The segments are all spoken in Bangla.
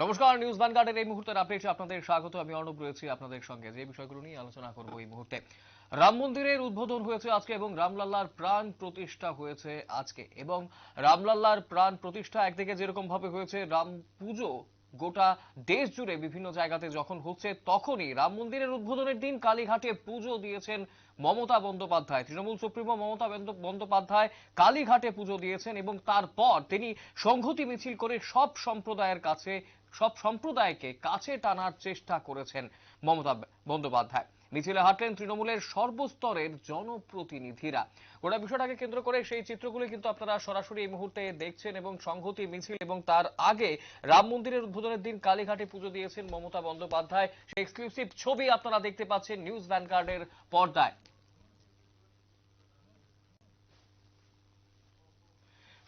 নমস্কার, নিউজ ভ্যানগার্ডের এই মুহূর্তের আপডেটে আপনাদের স্বাগত। আমি অর্ণব রয়েছি আপনাদের সঙ্গে। যে বিষয়গুলো নিয়ে আলোচনা করব এই মুহূর্তে, রাম মন্দিরের উদ্বোধন হয়েছে আজকে এবং রামলাল্লার প্রাণ প্রতিষ্ঠা হয়েছে আজকে। এবং রামলাল্লার প্রাণ প্রতিষ্ঠা একদিকে যেরকম ভাবে হয়েছে, রাম পুজো গোটা দেশ জুড়ে বিভিন্ন জায়গাতে যখন হচ্ছে তখনই রাম মন্দিরের উদ্বোধনের দিন কালীঘাটে পুজো দিয়েছেন মমতা বন্দ্যোপাধ্যায়, তৃণমূল সুপ্রিমো মমতা বন্দ্যোপাধ্যায় কালীঘাটে পুজো দিয়েছেন এবং তারপর তিনি সংহতি মিছিল করে সব সম্প্রদায়ের কাছে সব সম্প্রদায়কে কাছে টানার চেষ্টা করেছেন মমতা বন্দ্যোপাধ্যায়। মিছিলে হাঁটলেন তৃণমূলের সর্বস্তরের জনপ্রতিনিধিরা। গোটা বিষয়টাকে কেন্দ্র করে সেই চিত্রগুলি কিন্তু আপনারা সরাসরি এই মুহূর্তে দেখছেন এবং সংহতি মিছিল এবং তার আগে রাম মন্দিরের উদ্বোধনের দিন কালীঘাটে পুজো দিয়েছেন মমতা বন্দ্যোপাধ্যায়। সেই এক্সক্লুসিভ ছবি আপনারা দেখতে পাচ্ছেন নিউজ ভ্যানগার্ডের পর্দায়।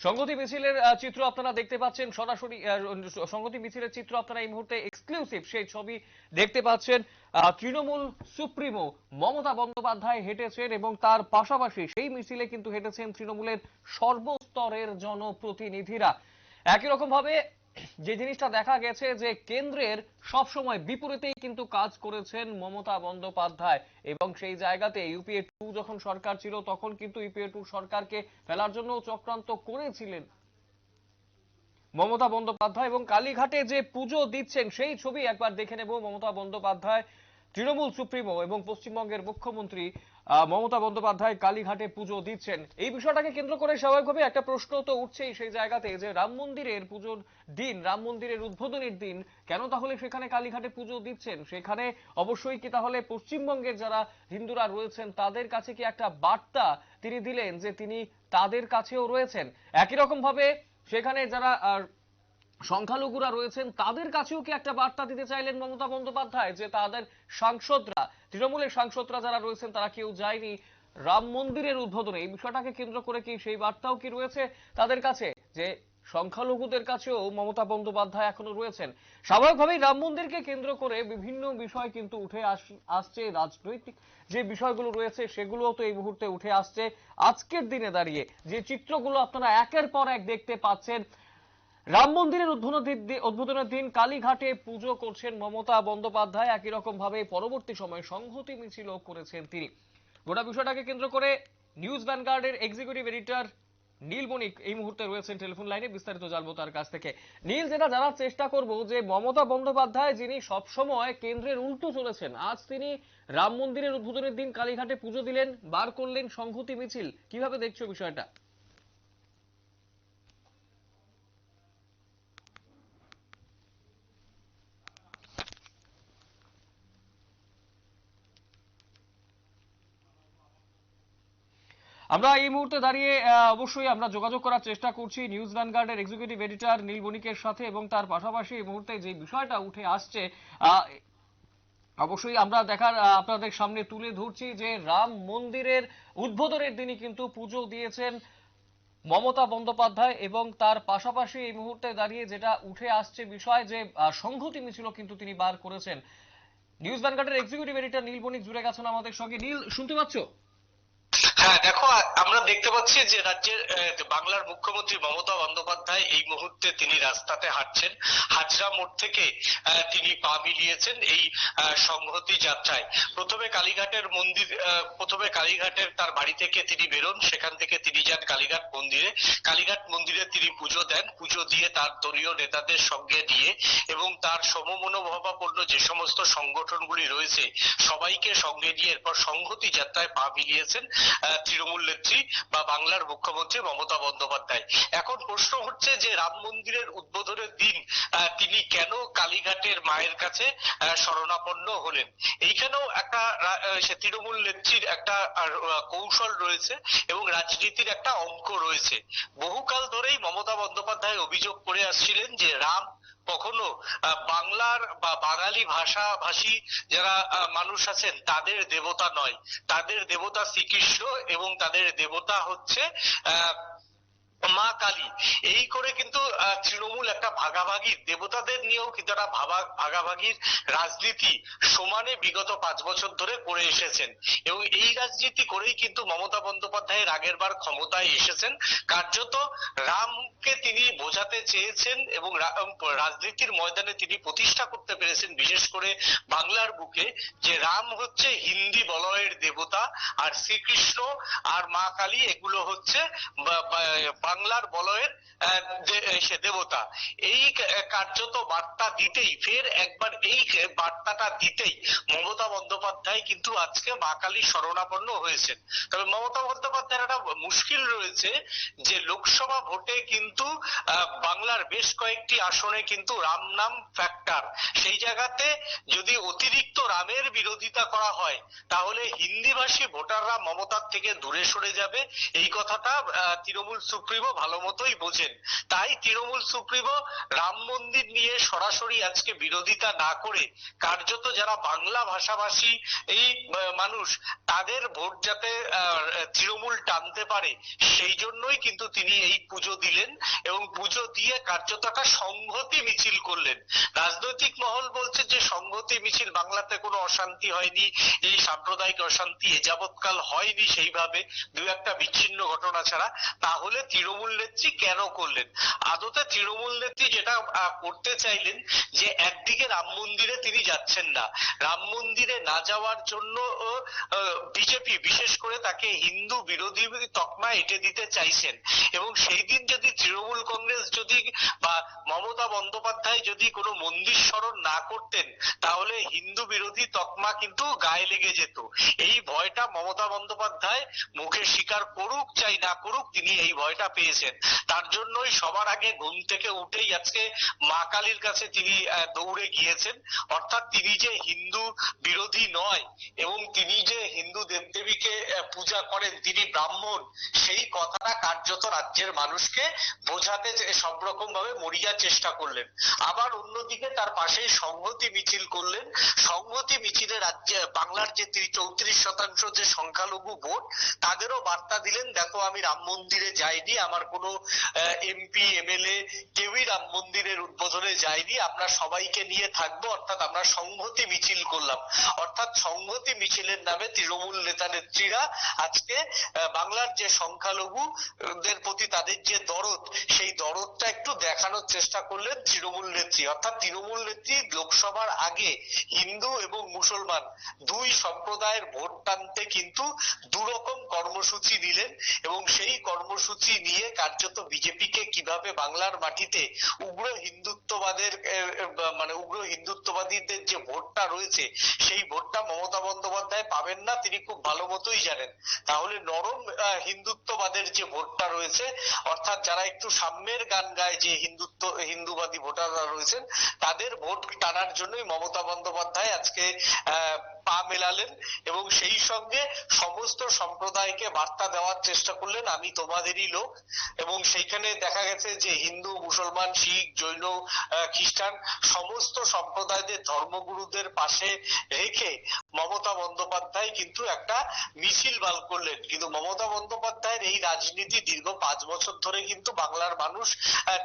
সংগতি মিছিলের চিত্র আপনারা দেখতে পাচ্ছেন। সরাসরি সংগতি মিছিলের চিত্র আপনারা এই মুহূর্তে এক্সক্লুসিভ সেই ছবি দেখতে পাচ্ছেন। তৃণমূল সুপ্রিমো মমতা বন্দ্যোপাধ্যায় হেঁটেছেন এবং তার পাশাপাশি সেই মিছিলে কিন্তু হেঁটেছেন তৃণমূলের সর্বস্তরের জনপ্রতিনিধিরা। একই রকম ভাবে যে জিনিসটা দেখা গেছে যে কেন্দ্রের সব সময় বিপরীতেই কিন্তু কাজ করেছেন মমতা বন্দ্যোপাধ্যায়। এবং সেই জায়গাতে ইউপিএ টু যখন সরকার ছিল, তখন কিন্তু ইউপিএ টু সরকারকে ফেলার জন্য চক্রান্ত করেছিলেন মমতা বন্দ্যোপাধ্যায়। এবং কালীঘাটে যে পুজো দিচ্ছেন, সেই ছবি একবার দেখে নেব মমতা বন্দ্যোপাধ্যায়। তৃণমূল সুপ্রিমো এবং পশ্চিমবঙ্গের মুখ্যমন্ত্রী মমতা বন্দ্যোপাধ্যায় কালীঘাটে পুজো দিচ্ছেন। এই বিষয়টাকে কেন্দ্র করে স্বাভাবিকভাবে একটা প্রশ্ন তো উঠছেই সেই জায়গাতে যে রাম মন্দিরের পুজোর দিন, রাম মন্দিরের উদ্বোধনের দিন, কেন তাহলে সেখানে কালীঘাটে পুজো দিচ্ছেন? সেখানে অবশ্যই কি তাহলে পশ্চিমবঙ্গের যারা হিন্দুরা রয়েছেন, তাদের কাছে কি একটা বার্তা তিনি দিলেন যে তিনি তাদের কাছেও রয়েছেন? একই রকম ভাবে সেখানে যারা সংখ্যালঘুরা রয়েছেন। তাদের কাছেও কি একটা বার্তা দিতে চাইলেন মমতা বন্দ্যোপাধ্যায়? যে তাদের সাংসদরা, তৃণমূলের সাংসদরা যারা রয়েছেন, তারা কেউ যায়নি। রাম মন্দিরের উদ্বোধনে এই বিষয়টাকে কেন্দ্র করে কি সেই বার্তাও কি রয়েছে তাদের কাছে? যে সংখ্যালঘুদের কাছেও মমতা বন্দ্যোপাধ্যায় এখনও রয়েছেন। স্বাভাবিকভাবেই রাম মন্দিরকে কেন্দ্র করে বিভিন্ন বিষয় কিন্তু উঠে আস- আসছে, রাজনৈতিক যে বিষয়গুলো রয়েছে, সেগুলোও তো এই মুহূর্তে উঠে আসছে। আজকের দিনে দাঁড়িয়ে যে চিত্রগুলো আপনারা একের পর এক দেখতে পাচ্ছেন রাম মন্দিরের উদ্বোধনের দিন কালীঘাটে পুজো করছেন মমতা বন্দ্যোপাধ্যায়। একই রকম ভাবে পরবর্তী সময়ে সংহতি মিছিল করেছেন তিনি। গোটা বিষয়টাকে কেন্দ্র করে নিউজ ভ্যানগার্ডের এক্সিকিউটিভ এডিটর নীল বণিক এই মুহূর্তে রয়েছেন টেলিফোন লাইনে, বিস্তারিত জানব তার কাছ থেকে। নীল, যেটা জানার চেষ্টা করব যে মমতা বন্দ্যোপাধ্যায়, যিনি সবসময় কেন্দ্রের উল্টো চলেছেন, আজ তিনি রাম মন্দিরের উদ্বোধনের দিন কালীঘাটে পুজো দিলেন, বার করলেন সংহতি মিছিল। কীভাবে দেখছ বিষয়টা? আমরা এই মুহূর্তে দাঁড়িয়ে অবশ্যই আমরা যোগাযোগ করার চেষ্টা করছি নিউজ ভ্যানগার্ডের এক্সিকিউটিভ এডিটর নীল বণিকের সাথে এবং তার পাশাপাশি এই মুহূর্তে যে বিষয়টা উঠে আসছে অবশ্যই আমরা দেখার আপনাদের সামনে তুলে ধরছি যে রাম মন্দিরের উদ্বোধনের দিনই কিন্তু পুজো দিয়েছেন মমতা বন্দ্যোপাধ্যায় এবং তার পাশাপাশি এই মুহূর্তে দাঁড়িয়ে যেটা উঠে আসছে বিষয় যে সংহতি মিছিল কিন্তু তিনি বার করেছেন। নিউজ ভ্যানগার্ডের এক্সিকিউটিভ এডিটর নীল বণিক জুড়ে গেছেন আমাদের সঙ্গে। নীল, শুনতে পাচ্ছ? হ্যাঁ দেখো, আমরা দেখতে পাচ্ছি যে রাজ্যের বাংলার মুখ্যমন্ত্রী মমতা বন্দ্যোপাধ্যায় এই মুহূর্তে তিনি রাস্তাতে হাঁটছেন। হাজরা মোড় থেকে তিনি পা মিলিয়েছেন এই সংহতি যাত্রায়। প্রথমে কালীঘাটের মন্দির প্রথমে কালীঘাটের তার বাড়ি থেকে তিনি বেরোন, সেখান থেকে তিনি যান কালীঘাট মন্দিরে। কালীঘাট মন্দিরে তিনি পুজো দেন, পুজো দিয়ে তার দলীয় নেতাদের সঙ্গে নিয়ে এবং তার সমমনোভাবাপন্ন যে সমস্ত সংগঠনগুলি রয়েছে, সবাইকে সঙ্গে নিয়ে এরপর সংহতি যাত্রায় পা মিলিয়েছেন। তৃণমূল নেত্রী বা বাংলার মুখ্যমন্ত্রী মমতা বন্দ্যোপাধ্যায়। এখন প্রশ্ন হচ্ছে যে রাম মন্দিরের উদ্বোধনের দিন তিনি কেন কালীঘাটের মায়ের কাছে শরণাপন্ন হলেন? এইখানেও একটা তৃণমূল নেত্রীর একটা কৌশল রয়েছে এবং রাজনীতির একটা অঙ্ক রয়েছে। বহুকাল ধরেই মমতা বন্দ্যোপাধ্যায় অভিযোগ করে আসছিলেন যে রাম কখনো বাংলার বা বাঙালি ভাষা ভাষী যারা মানুষ আছেন, তাদের দেবতা নয়। তাদের দেবতা শ্রীকৃষ্ণ এবং তাদের দেবতা হচ্ছে আহ মা কালী। এই করে কিন্তু তৃণমূল একটা ভাগাভাগি, দেবতাদের নিয়েও কিন্তু একটা ভাগাভাগির রাজনীতি সমানে বিগত পাঁচ বছর ধরে করে এসেছেন। এবং এই রাজনীতি করেই কিন্তু মমতা বন্দ্যোপাধ্যায়ের আগের বার ক্ষমতায় এসেছেন। কার্যত রামকে তিনি বোঝাতে চেয়েছেন এবং রাজনীতির ময়দানে তিনি প্রতিষ্ঠা করতে পেরেছেন, বিশেষ করে বাংলার বুকে, যে রাম হচ্ছে হিন্দি বলয়ের দেবতা, আর শ্রীকৃষ্ণ আর মা কালী এগুলো হচ্ছে বাংলার বলয়ের সে দেবতা। এই কার্যত বার্তা দিতেই, ফের একবার এই বার্তাটা দিতেই মমতা বন্দ্যোপাধ্যায় কিন্তু আজকে মা কালীর শরণাপন্ন হয়েছেন। তবে মমতা বন্দ্যোপাধ্যায়ের একটা মুশকিল রয়েছে যে লোকসভা ভোটে কিন্তু বাংলার বেশ কয়েকটি আসনে কিন্তু রাম নাম ফ্যাক্টর সেই জায়গাতে যদি অতিরিক্ত রামের বিরোধিতা করা হয়, তাহলে হিন্দিভাষী ভোটাররা মমতার থেকে দূরে সরে যাবে। এই কথাটা তৃণমূল সুপ্রিমো ভালো মতোই বোঝেন। তাই তৃণমূল সুপ্রিমো রাম মন্দির নিয়ে সরাসরি আজকে বিরোধিতা না করে কার্যত যারা বাংলা ভাষাভাষী এই মানুষ, তাদের ভোট যাতে তৃণমূল টানতে পারে, সেই জন্যই কিন্তু তিনি এই পুজো দিলেন এবং পুজো দিয়ে কার্যত একটা সংহতি মিছিল করলেন। রাজনৈতিক মহল বলছে যে সংহতি মিছিল বাংলাতে কোনো অশান্তি হয়নি, এই সাম্প্রদায়িক অশান্তি এ যাবৎকাল হয়নি সেইভাবে, দু একটা বিচ্ছিন্ন ঘটনা ছাড়া। তাহলে তৃণমূল নেত্রী কেন করলেন? আদতে তৃণমূল নেত্রী যেটা করতে চাইলেন যে একদিকে রাম মন্দিরে তিনি যাচ্ছেন না। রাম মন্দিরে না যাওয়ার জন্য বিজেপি বিশেষ করে তাকে হিন্দু বিরোধী তকমা এঁটে দিতে চাইছেন। এবং সেই দিন যদি তৃণমূল কংগ্রেস যদি, বা মমতা বন্দ্যোপাধ্যায় যদি কোনো মন্দির স্মরণ না করতেন, তাহলে হিন্দু বিরোধী তকমা কিন্তু গায়ে লেগে যেত। এই ভয়টা মমতা বন্দ্যোপাধ্যায় মুখে স্বীকার করুক চাই না করুক, তিনি এই ভয়টা পেয়েছেন। তার জন্যই সবার আগে ঘুম থেকে উঠেই আজকে মা কালীর কাছে তিনি দৌড়ে গিয়েছেন। অর্থাৎ তিনি যে হিন্দু বিরোধী নয় এবং তিনি যে হিন্দু দেবদেবীকে পূজা করেন, তিনি ব্রাহ্মণ, সেই কথাটা কার্যত রাজ্যের মানুষকে বোঝাতে সব রকম ভাবে মরিয়ার চেষ্টা করলেন। আবার অন্যদিকে তার পাশেই সংহতি মিছিল করলেন। সংহতি মিছিলে রাজ্যে, বাংলার যে চৌত্রিশ শতাংশ যে সংখ্যালঘু ভোট, তাদেরও বার্তা দিলেন, দেখো, আমি রাম মন্দিরে যাইনি আমার কোনো এমপি এমএলএ কেউই রাম মন্দিরের উদ্বোধনে যায়নি। আমরা সবাইকে নিয়ে থাকব, অর্থাৎ আমরা সংহতি মিছিল করলাম। অর্থাৎ সংহতি মিছিলের নামে তৃণমূল নেতা নেত্রীরা আজকে বাংলার যে সংখ্যালঘুদের প্রতি তাদের যে দরদ, সেই দরদটা একটু দেখানোর চেষ্টা করলেন তৃণমূল নেত্রী। অর্থাৎ তৃণমূল নেত্রী লোকসভার আগে হিন্দু এবং মুসলমান দুই সম্প্রদায়ের ভোট টানতে কিন্তু দুরকম কর্মসূচি নিলেন এবং সেই কর্মসূচি নিয়ে কার্যত বিজেপিকে কীভাবে বাংলার মাটিতে উগ্র হিন্দুত্ববাদের মানে উগ্র হিন্দুত্ববাদীদের যে ভোটটা রয়েছে, সেই ভোটটা মমতা বন্দ্যোপাধ্যায় পাবেন না, তিনি খুব ভালো মতোই জানেন। তাহলে নরম হিন্দুত্ববাদের যে ভোটটা রয়েছে, অর্থাৎ যারা একটু সাম্যের গান গায় যে হিন্দুত্ব, হিন্দুবাদী ভোটাররা রয়েছেন, তাদের ভোট টানার জন্যই মমতা বন্দ্যোপাধ্যায় আজকে পা মেলালেন এবং সেই সঙ্গে সমস্ত সম্প্রদায়কে বার্তা দেওয়ার চেষ্টা করলেন, আমি তোমাদেরই লোক। এবং সেইখানে দেখা গেছে যে হিন্দু, মুসলমান, শিখ, জৈন খ্রিস্টান সমস্ত সম্প্রদায়দের ধর্মগুরুদের পাশে রেখে মমতা বন্দ্যোপাধ্যায় কিন্তু একটা মিছিল বাল করলেন। কিন্তু মমতা বন্দ্যোপাধ্যায়ের এই রাজনীতি দীর্ঘ পাঁচ বছর ধরে কিন্তু বাংলার মানুষ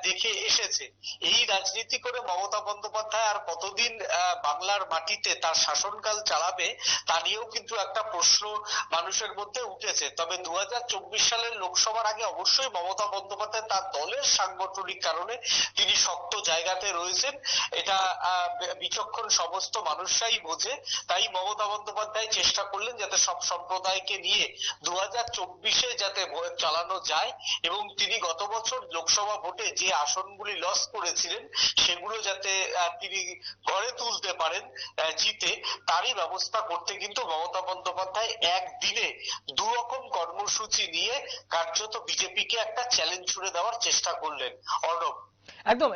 দেখে এসেছে। এই রাজনীতি করে মমতা বন্দ্যোপাধ্যায় আর কতদিন বাংলার মাটিতে তার শাসনকাল চালাবে তা নিয়েও কিন্তু একটা প্রশ্ন মানুষের মধ্যে উঠেছে। তবে দু হাজার চব্বিশ সালের লোকসভার আগে অবশ্যই মমতা বন্দ্যোপাধ্যায় তার দলের সাংগঠনিক কারণে তিনি শক্ত জায়গাতে রয়েছেন। এটা বিচক্ষণ সমস্ত মানুষরাই বোঝে। তাই মমতা বন্দ্যোপাধ্যায় চেষ্টা করলেন যাতে সব সম্প্রদায়কে নিয়ে দু হাজার চব্বিশে যাতে চালানো যায় এবং তিনি গত বছর লোকসভা ভোটে যে আসনগুলি লস করেছিলেন, সেগুলো যাতে তিনি ঘরে তুলতে পারেন জিতে, তারই ব্যবস্থা করতে কিন্তু মমতা বন্দ্যোপাধ্যায় একদিনে দু রকম কর্মসূচি নিয়ে কার্যত বিজেপিকে একটা চ্যালেঞ্জ ছুড়ে দেওয়ার চেষ্টা করলেন। অর্ণব একদম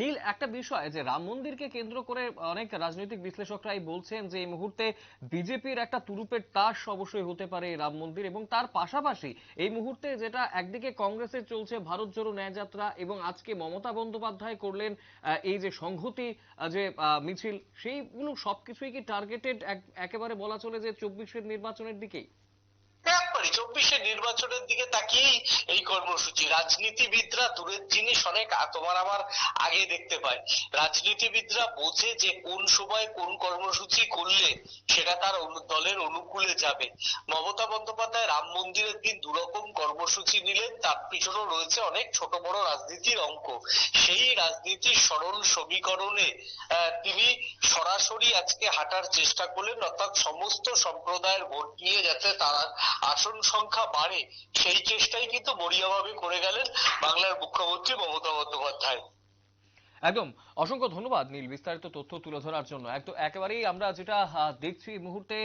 নীল, একটা বিষয় যে রাম মন্দিরকে কেন্দ্র করে অনেক রাজনৈতিক বিশ্লেষকরাই বলছেন যে এই মুহূর্তে বিজেপির একটা তুরুপের তাস অবশ্যই হতে পারে রাম মন্দির এবং তার পাশাপাশি এই মুহূর্তে যেটা একদিকে কংগ্রেসের চলছে ভারত জোড়ো ন্যায়যাত্রা এবং আজকে মমতা বন্দ্যোপাধ্যায় করলেন এই যে সংহতি যে মিছিল, সেইগুলো সবকিছুই কি টার্গেটেড একেবারে বলা চলে যে চব্বিশের নির্বাচনের দিকেই? চব্বিশের নির্বাচনের দিকে তাকিয়েই এই কর্মসূচি। রাজনীতিবিদরা দূরের জিনিস অনেক তোমার আমার আগে দেখতে পায় রাজনীতিবিদরা বোঝে যে কোন সময় কোন কর্মসূচি করলে সেটা তার দলের অনুকূলে যাবে। মমতা বন্দ্যোপাধ্যায় রাম মন্দিরের দিন দুরকম কর্মসূচি নিলেন, তার পিছনেও রয়েছে অনেক ছোট বড় রাজনীতির অঙ্ক। সেই রাজনীতির সরল সমীকরণে তিনি সরাসরি আজকে হাঁটার চেষ্টা করলেন, অর্থাৎ সমস্ত সম্প্রদায়ের ভোট নিয়ে যাতে তার আসন সংখ্যা বাড়ে, সেই চেষ্টাই কিন্তু বড়িয়াভাবে করে গেলেন বাংলার মুখ্যমন্ত্রী মমতা বন্দ্যোপাধ্যায়। একদম। অসংখ্য ধন্যবাদ নীল, বিস্তারিত তথ্য তুলে ধরার জন্য। একদম একেবারেই আমরা যেটা দেখছি এই মুহূর্তে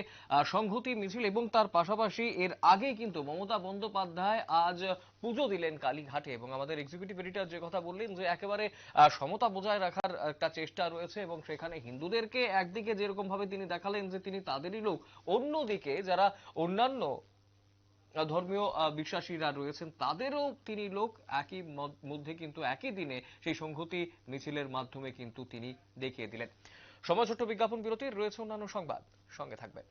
সংহতি মিছিল এবং তার পাশাপাশি এর আগে কিন্তু মমতা বন্দ্যোপাধ্যায় আজ পুজো দিলেন কালীঘাটে এবং আমাদের এক্সিকিউটিভ এডিটর যে কথা বললেন যে একেবারে সমতা বজায় রাখার একটা চেষ্টা রয়েছে এবং সেখানে হিন্দুদেরকে একদিকে যেরকম ভাবে তিনি দেখালেন যে তিনি তাদেরই লোক, অন্যদিকে যারা অন্যান্য ধর্মীয় বিশ্বাসীরা রয়েছেন, তাদেরও তিনি লোক একই মধ্যে কিন্তু একই দিনে সেই সংহতি মিছিলের মাধ্যমে কিন্তু তিনি দেখিয়ে দিলেন। সময় ছোট্ট বিজ্ঞাপন বিরতি রয়েছে অন্যান্য সংবাদ। সঙ্গে থাকবেন।